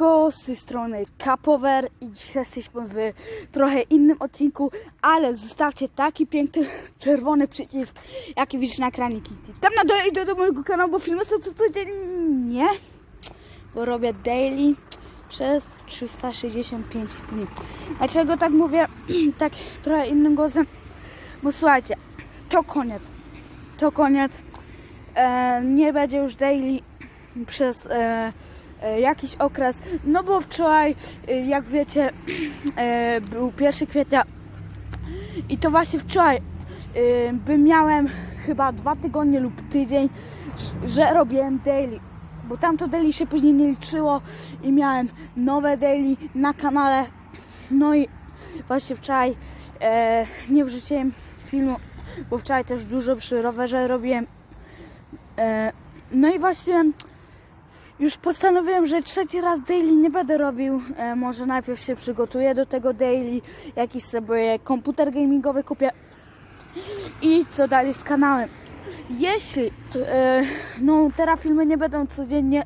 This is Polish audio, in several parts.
Siemanko, z tej strony Capover i dzisiaj jesteśmy w trochę innym odcinku, ale zostawcie taki piękny czerwony przycisk, jaki widzisz na ekranie Kitty. Tam na dole idę do mojego kanału, bo filmy są co codziennie, bo robię daily przez 365 dni. Dlaczego tak mówię, tak trochę innym głosem? Bo słuchajcie, to koniec, to koniec, e, nie będzie już daily przez... E, jakiś okres, no bo wczoraj, e, jak wiecie, e, był 1 kwietnia i to właśnie wczoraj e, by miałem chyba dwa tygodnie lub tydzień, że robiłem daily, bo tamto daily się później nie liczyło i miałem nowe daily na kanale, no i właśnie wczoraj e, nie wrzuciłem filmu, bo wczoraj też dużo przy rowerze robiłem, e, no i właśnie już postanowiłem, że trzeci raz daily nie będę robił. E, może najpierw się przygotuję do tego daily, jakiś sobie komputer gamingowy kupię i co dalej z kanałem. Jeśli e, no teraz filmy nie będą codziennie,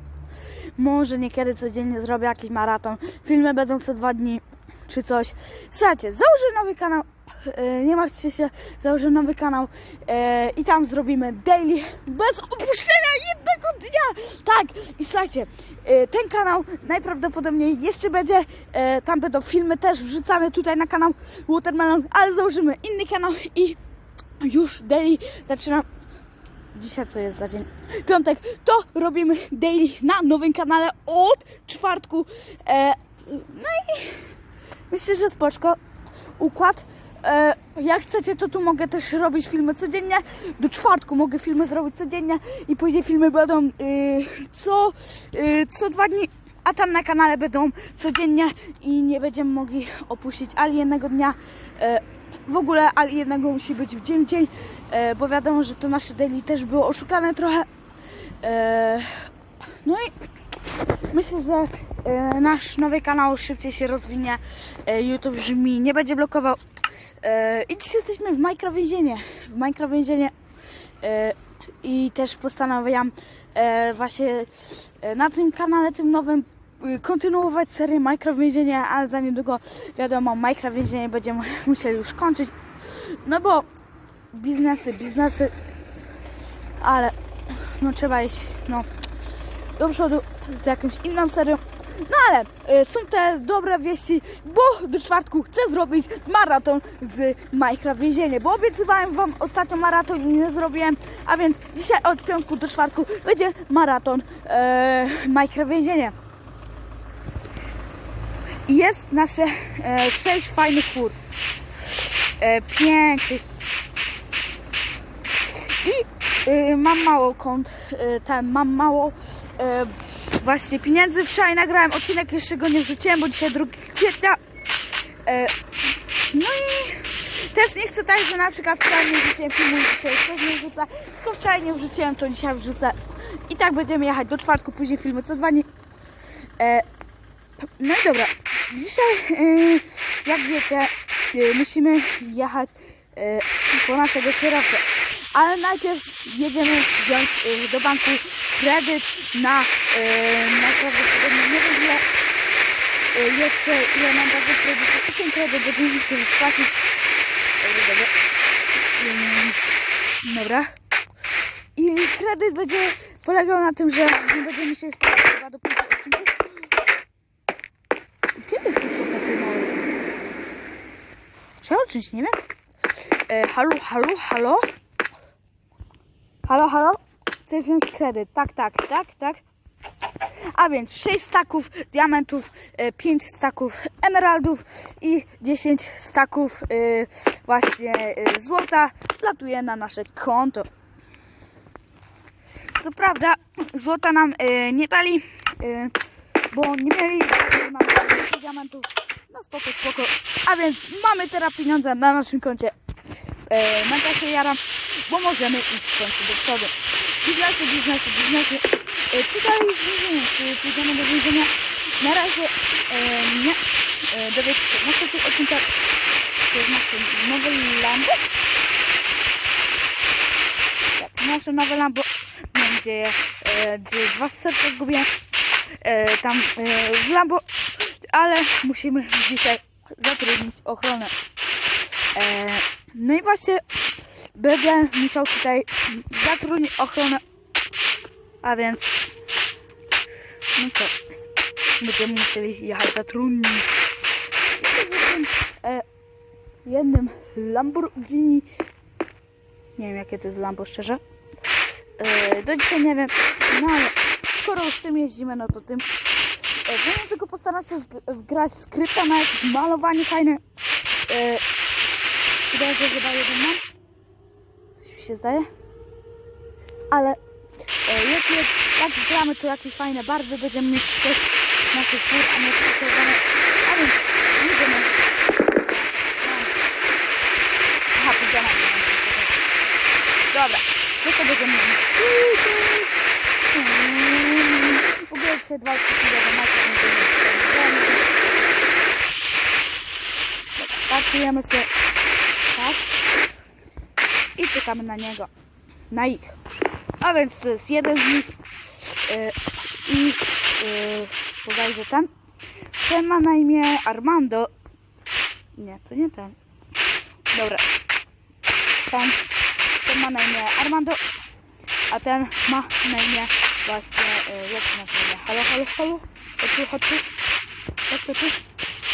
może niekiedy codziennie zrobię jakiś maraton. Filmy będą co dwa dni czy coś. Słuchajcie, założę nowy kanał. E, nie martwcie się, założę nowy kanał e, i tam zrobimy daily bez opuszczenia jednego dnia. Tak, i słuchajcie, e, ten kanał najprawdopodobniej jeszcze będzie. Tam będą filmy też wrzucane tutaj na kanał Watermelon, ale założymy inny kanał i już daily zaczynam. Dzisiaj co jest za dzień? Piątek. To robimy daily na nowym kanale od czwartku. E, no i myślę, że spoczko. Układ. E, jak chcecie, to tu mogę też robić filmy codziennie. Do czwartku mogę filmy zrobić codziennie i później filmy będą y, co, y, co dwa dni. A tam na kanale będą codziennie i nie będziemy mogli opuścić ani jednego dnia. E, w ogóle ani jednego musi być w dzień dzień, e, bo wiadomo, że to nasze daily też było oszukane trochę. No i myślę, że nasz nowy kanał szybciej się rozwinie. YouTube już mi nie będzie blokował. E, I dzisiaj jesteśmy w Minecraft. W Minecraft. E, I też postanawiam e, właśnie na tym kanale, tym nowym y, kontynuować serię Minecraft ale za niedługo wiadomo, Minecraft więzienie będziemy musieli już kończyć. No bo biznesy, biznesy, ale no trzeba iść, no do przodu z jakąś inną serią. No ale y, są te dobre wieści, bo do czwartku chcę zrobić maraton z Minecraft Więzienie, bo obiecywałem Wam ostatnio maraton i nie zrobiłem, a więc dzisiaj od piątku do czwartku będzie maraton e, Minecraft Więzienie. I jest nasze e, sześć fajnych fur. E, pięknych. I y, mam mało kąt, y, ten, mam mało y, właśnie pieniędzy. Wczoraj nagrałem odcinek, jeszcze go nie wrzuciłem, bo dzisiaj 2 kwietnia. E, no i też nie chcę tak, że na przykład wczoraj nie wrzuciłem filmu dzisiaj też nie wrzucę, tylko wczoraj nie wrzuciłem, to dzisiaj wrzucę. I tak będziemy jechać do czwartku, później filmy co dwa dni. E, no i dobra, dzisiaj, y, jak wiecie, y, musimy jechać y, po naszego kierowcę. Ale najpierw jedziemy wziąć y, do banku kredyt na y, najprawdopodobniej nie wiem ile y, jeszcze ile mam tego kredytu i ten kredyt będziemy musieli spłacić. Dobra. Ym, Dobra. I kredyt będzie polegał na tym, że nie będziemy musieli spłacić chyba do pięciu odcinków. Kiedy to są takie małe? Czy o nie wiem? E, halo, halo, halo? Halo, halo? Chcesz wziąć kredyt? Tak, tak, tak, tak. A więc 6 staków diamentów, 5 staków emeraldów i 10 staków e, właśnie e, złota wlatuje na nasze konto. Co prawda złota nam e, nie dali, e, bo nie mieli 10 diamentów. No spoko, spoko. A więc mamy teraz pieniądze na naszym koncie. E, mega się jaram, bo możemy iść w końcu do przodu. Biznesy, biznesy, biznesy. E, czy dalej jest więzienie? Czy pójdziemy do więzienia? Na razie e, nie. E, dowiecie się. To jest nasze nowe Lambo. Tak, nasze nowe Lambo. Wiem gdzie. E, dwa serca zgubiłem. e, tam w Lambo, ale musimy dzisiaj zatrudnić ochronę. No i właśnie będę musiał tutaj zatrudnić ochronę, a więc no co, będziemy musieli jechać zatrudnić. E, jednym Lamborghini, nie wiem jakie to jest Lambo szczerze, e, do dzisiaj nie wiem, no ale skoro już tym jeździmy, no to tym. E, Będę tylko postarać się wgrać skrypta na jakieś malowanie fajne. E, Wydaje że chyba jeden mam. Się zdaje. Ale e, jeśli tak zgramy, to jakieś fajne barwy będziemy mieć też naszych fur, a nie tylko. A więc idziemy. Aha, pijama. Dobra, co to będziemy mieli? W ogóle dzisiaj dwa odcinki do macie, Patrujemy sobie tak i czekamy na niego, na ich. A więc to jest jeden z nich yy, i yy, bodajże ten. Ten ma na imię Armando. Nie, to nie ten. Dobra. Ten, ten ma na imię Armando, a ten ma na imię właśnie, yy, jak to na imię? Halo, halo, halo? Chodź tu, chodź tu. Chodź tu, tu.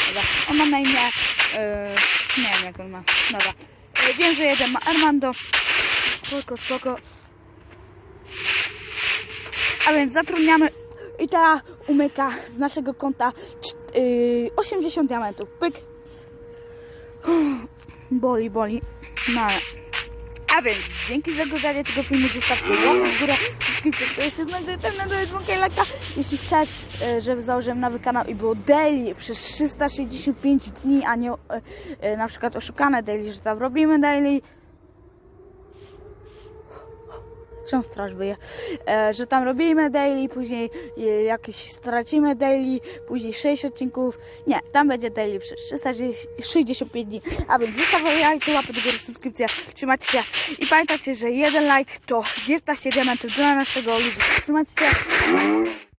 Dobra, on ma na imię, yy, nie wiem jak on ma, dobra. Wiem, że jeden ma Armando. Spoko, spoko. A więc zatrudniamy i teraz umyka z naszego konta czt- yy, 80 diamentów. Pyk. Boli, boli. No ale. A więc dzięki za oglądanie tego filmu zostawcie łapkę w górę, subskrypcję, to jest ten na dzwonkę i lajka. Jeśli chcesz, e, żeby założyłem nowy kanał i było daily przez 365 dni, a nie e, e, na przykład oszukane daily, że tam robimy daily. Czemu straż wyje? E, że tam robimy daily, później e, jakieś stracimy daily, później 6 odcinków. Nie, tam będzie daily przez 365 dni. A więc zostawiajcie łapę do góry, subskrypcja, trzymajcie się i pamiętajcie, że jeden like to 19 diamentów dla naszego ludu. Trzymajcie się.